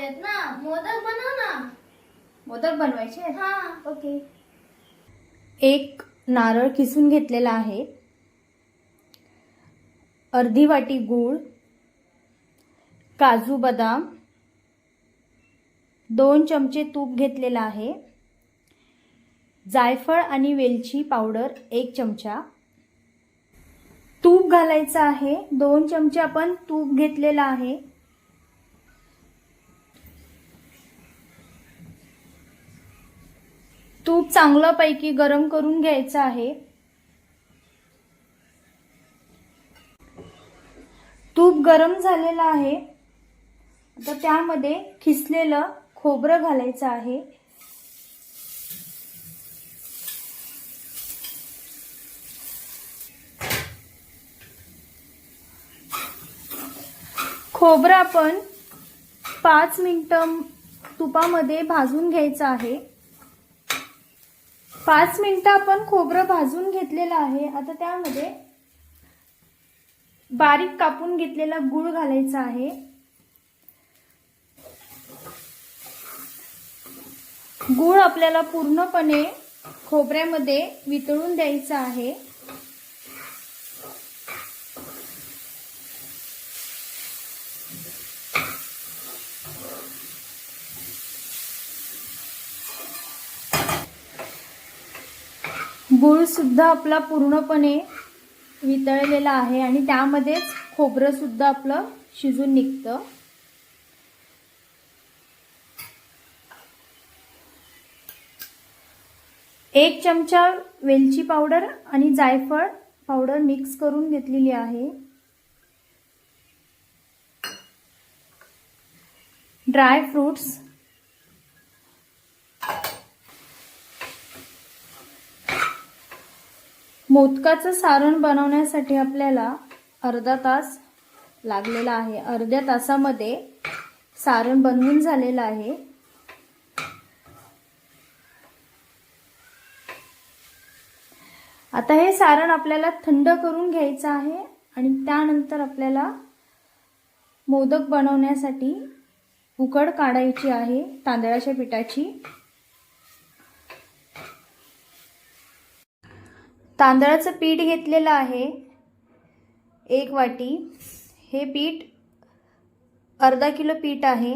आहेत ना. मोदक बनव ना. मोदक बनवायचे आहेत? हा. ओके. एक नारळ किसून घेतलेला आहे. अर्धी वाटी गूळ काजू बदाम दोन चमचे तूप घेतलेला आहे. जायफळ आणि वेलची पावडर एक चमचा. तूप घालायचं आहे. दोन चमचे आपण तूप घेतलेलं आहे. तूप चांगलं पैकी गरम करून घ्यायचं आहे. तूप गरम झालेलं आहे. आता त्यामध्ये खिसलेलं खोबरं घालायचं आहे. खोबरं आपण पाच मिनटं तुपामध्ये भाजून घ्यायचं आहे. पाच मिनटं आपण खोबरं भाजून घेतलेलं आहे. आता त्यामध्ये बारीक कापून घेतलेला गूळ घालायचा आहे. गूळ आपल्याला पूर्णपणे खोबऱ्यामध्ये वितळून द्यायचा आहे. गुळसुद्धा आपला पूर्णपणे वितळलेला आहे आणि त्यामध्येच खोबरं सुद्धा आपलं शिजून निघतं. एक चमचा वेलची पावडर आणि जायफळ पावडर मिक्स करून घेतलेली आहे. ड्राय फ्रूट्स मोदकाचं सारण बनवण्यासाठी आपल्याला अर्धा तास लागलेला आहे. अर्ध्या तासामध्ये सारण बनवून झालेलं आहे. आता हे सारण आपल्याला थंड करून घ्यायचं आहे आणि त्यानंतर आपल्याला मोदक बनवण्यासाठी उकड काढायची आहे तांदळाच्या पिठाची. तांदळाचं पीठ घेतलेलं आहे. एक वाटी. हे पीठ अर्धा किलो पीठ आहे.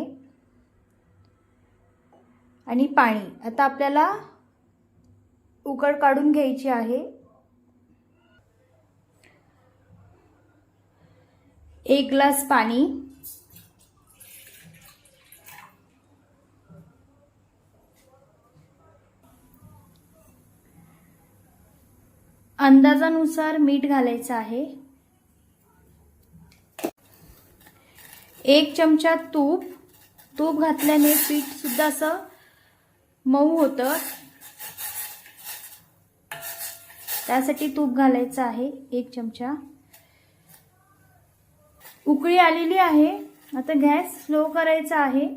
आणि पाणी. आता आपल्याला उकड काढून घ्यायची आहे. एक ग्लास पाणी. अंदाजानुसार मीठ घालायचं आहे. एक चमचा तूप. तूप घातल्याने पीठ सुद्धा असं मऊ होतं. त्यासाठी तूप घालायचं आहे एक चमचा. उकळी आलेली आहे. आता गॅस स्लो करायचा आहे.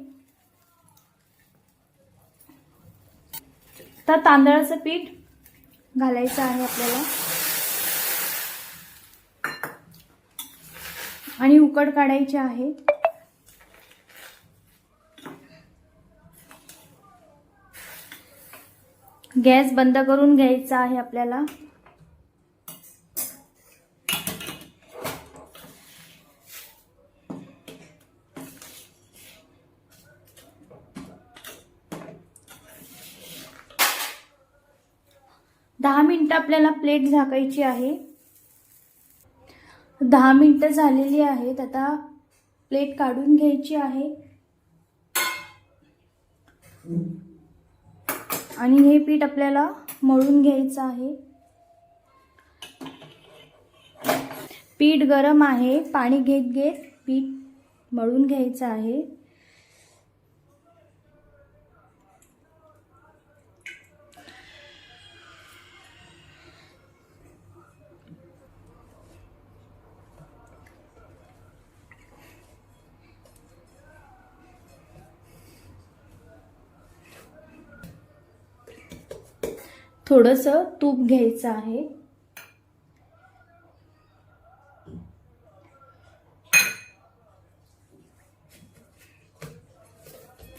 तर तांदळाचं पीठ घालायचं आहे आपल्याला. आणि उकड काढायची आहे. गॅस बंद करून घ्यायचा आहे आपल्याला. दहा मिनटं आपल्याला प्लेट झाकायची आहे. दहा मिनटं झालेली आहेत. आता प्लेट काढून घ्यायची आहे. आणि हे पीठ आपल्याला मळून घ्यायचं आहे. पीठ गरम आहे. पाणी घेत घेत पीठ मळून घ्यायचं आहे. थोडंसं तूप घ्यायचं आहे.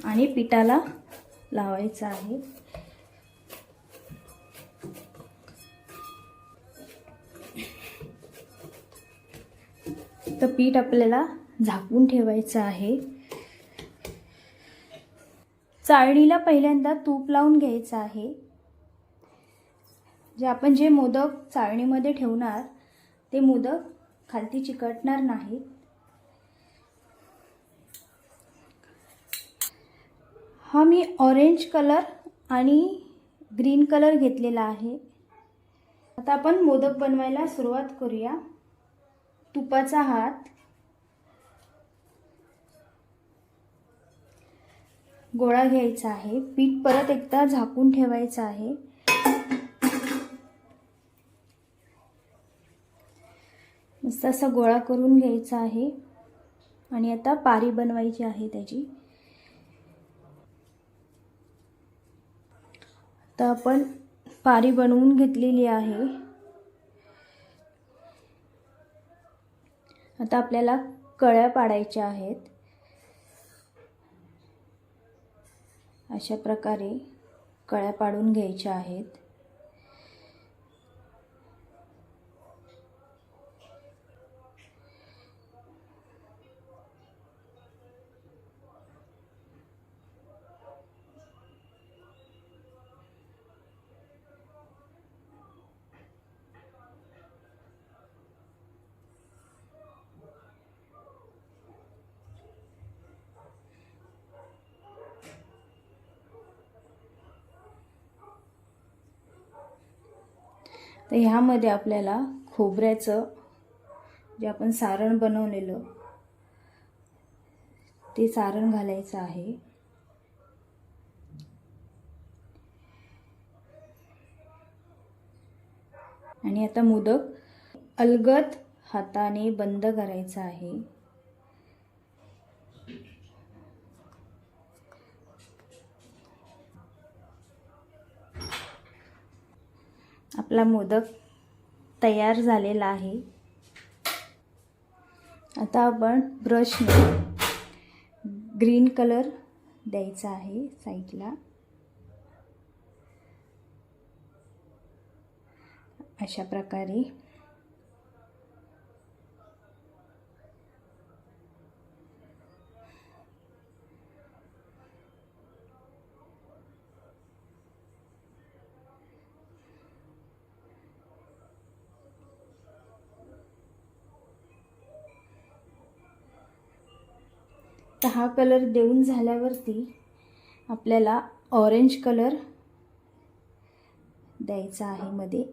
आणि पिठाला लावायचं आहे. तर पीठ आपल्याला झाकून ठेवायचं आहे. चाळणीला पहिल्यांदा तूप लावून घ्यायचं आहे. जे आपण जे मोदक चाळणीमध्ये ठेवणार ते मोदक खालती चिकटणार नाहीत. हा मी ऑरेंज कलर आणि ग्रीन कलर घेतलेला आहे. आता आपण मोदक बनवायला सुरुवात करूया. तुपाचा हात. गोळा घ्यायचा आहे. पीठ परत एकदा झाकून ठेवायचं आहे. मस्त असा गोळा करून घ्यायचा आहे. आणि आता पारी बनवायची आहे त्याची. आता आपण पारी बनवून घेतलेली आहे. आता आपल्याला कळ्या पाडायच्या आहेत. अशा प्रकारे कळ्या पाडून घ्यायच्या आहेत. तर ह्यामध्ये आपल्याला खोबऱ्याचं जे आपण सारण बनवलेलं ते सारण घालायचं आहे. आणि आता मोदक अलगद हाताने बंद करायचा आहे. आपला मोदक तयार झालेला आहे. आता आपण ब्रशने ग्रीन कलर द्यायचा आहे साईडला अशा प्रकारे तर हा कलर देऊन झाल्यावरती आपल्याला ऑरेंज कलर द्यायचा आहे मध्ये.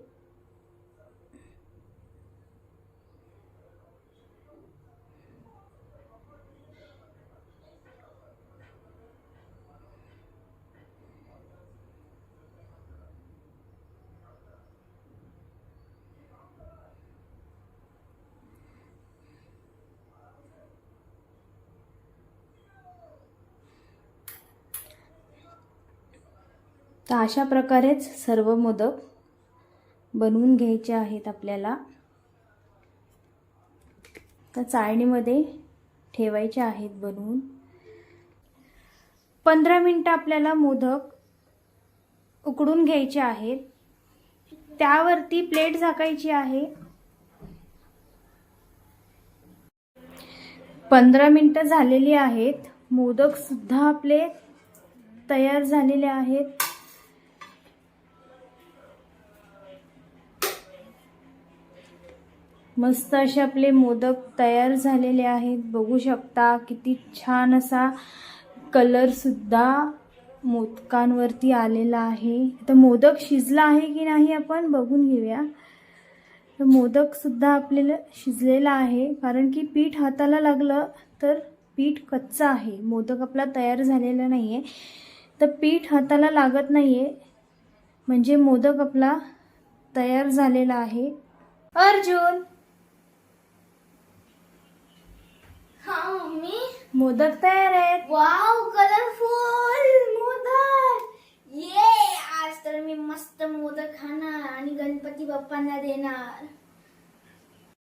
तर अशा प्रकारेच सर्व मोदक बनवून घ्यायचे आहेत आपल्याला. तर चाळणीमध्ये ठेवायचे आहेत बनवून. पंधरा मिनटं आपल्याला मोदक उकडून घ्यायचे आहेत. त्यावरती प्लेट झाकायची आहे. पंधरा मिनटं झालेली आहेत. मोदकसुद्धा आपले तयार झालेले आहेत. मस्त असे आपले मोदक तयार झालेले आहेत. बघू शकता किती छान असा कलरसुद्धा मोदकांवरती आलेला आहे. तर मोदक शिजला आहे की नाही आपण बघून घेऊया. तर मोदकसुद्धा आपल्याला शिजलेला आहे. कारण की पीठ हाताला लागलं तर पीठ कच्चं आहे. मोदक आपला तयार झालेला नाही आहे तर पीठ हाताला लागत नाही आहे म्हणजे मोदक आपला तयार झालेला आहे. अर्जुन! हा मम्मी? मोदक तयार आहेत. Wow colourful modak. ये आज तर मी मस्त मोदक खाणार आणि गणपती बाप्पांना देणार.